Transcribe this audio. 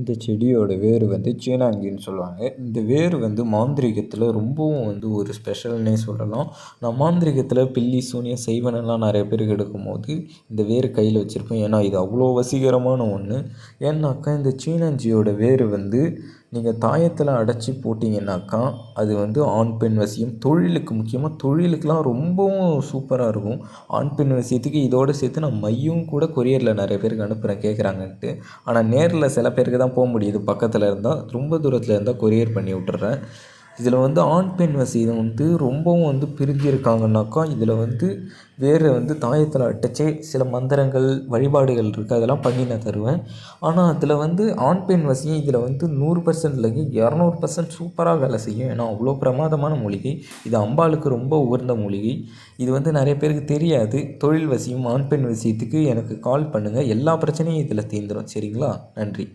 இந்த செடியோட வேர் வந்து சீனாங்கின்னு சொல்லுவாங்க. இந்த வேர் வந்து மாந்திரீகத்தில் ரொம்பவும் வந்து ஒரு ஸ்பெஷல்னே சொல்லலாம். நான் மாந்திரிகத்தில் பில்லி சூனியம் செய்வனெல்லாம் நிறைய பேருக்கு எடுக்கும்போது இந்த வேர் கையில் வச்சுருப்பேன். ஏன்னா இது அவ்வளோ வசீகரமான ஒன்று ஏன்னாக்கா இந்த சீனாஞ்சியோட வேர் வந்து நீங்கள் தாயத்தில் அடைச்சி போட்டிங்கன்னாக்கா அது வந்து ஆண் பெண் வசியம். தொழிலுக்கு முக்கியமாக தொழிலுக்கெலாம் ரொம்பவும் சூப்பராக இருக்கும். ஆண் பெண் வசியத்துக்கு இதோடு சேர்த்து நான் மையும் கூட கொரியரில் நிறைய பேருக்கு அனுப்புகிறேன் கேட்குறாங்கன்ட்டு ஆனால் நேரில் சில பேருக்கு தான் போக முடியுது. பக்கத்தில் இருந்தால் ரொம்ப தூரத்தில் இருந்தால் கொரியர் பண்ணி விட்டுறேன். இதில் வந்து ஆண் பெண் வசதி வந்து ரொம்பவும் வந்து பிரிஞ்சிருக்காங்கனாக்கா இதில் வந்து வேறு வந்து தாயத்தில் அட்டச்சே சில மந்திரங்கள் வழிபாடுகள் இருக்குது அதெல்லாம் பண்ணி நான் தருவேன். ஆனால் அதில் வந்து ஆண் பெண் வசியம் இதில் வந்து நூறு பர்சன்ட் இல்லைங்க இரநூறு பர்சன்ட் சூப்பராக வேலை செய்யும். ஏன்னா அவ்வளோ பிரமாதமான மூலிகை. இது அம்பாளுக்கு ரொம்ப உயர்ந்த மூலிகை. இது வந்து நிறைய பேருக்கு தெரியாது. தொழில் வசியம் ஆண் பெண் வசியத்துக்கு எனக்கு கால் பண்ணுங்கள் எல்லா பிரச்சனையும் இதில் தீர்ந்துடும் சரிங்களா? நன்றி.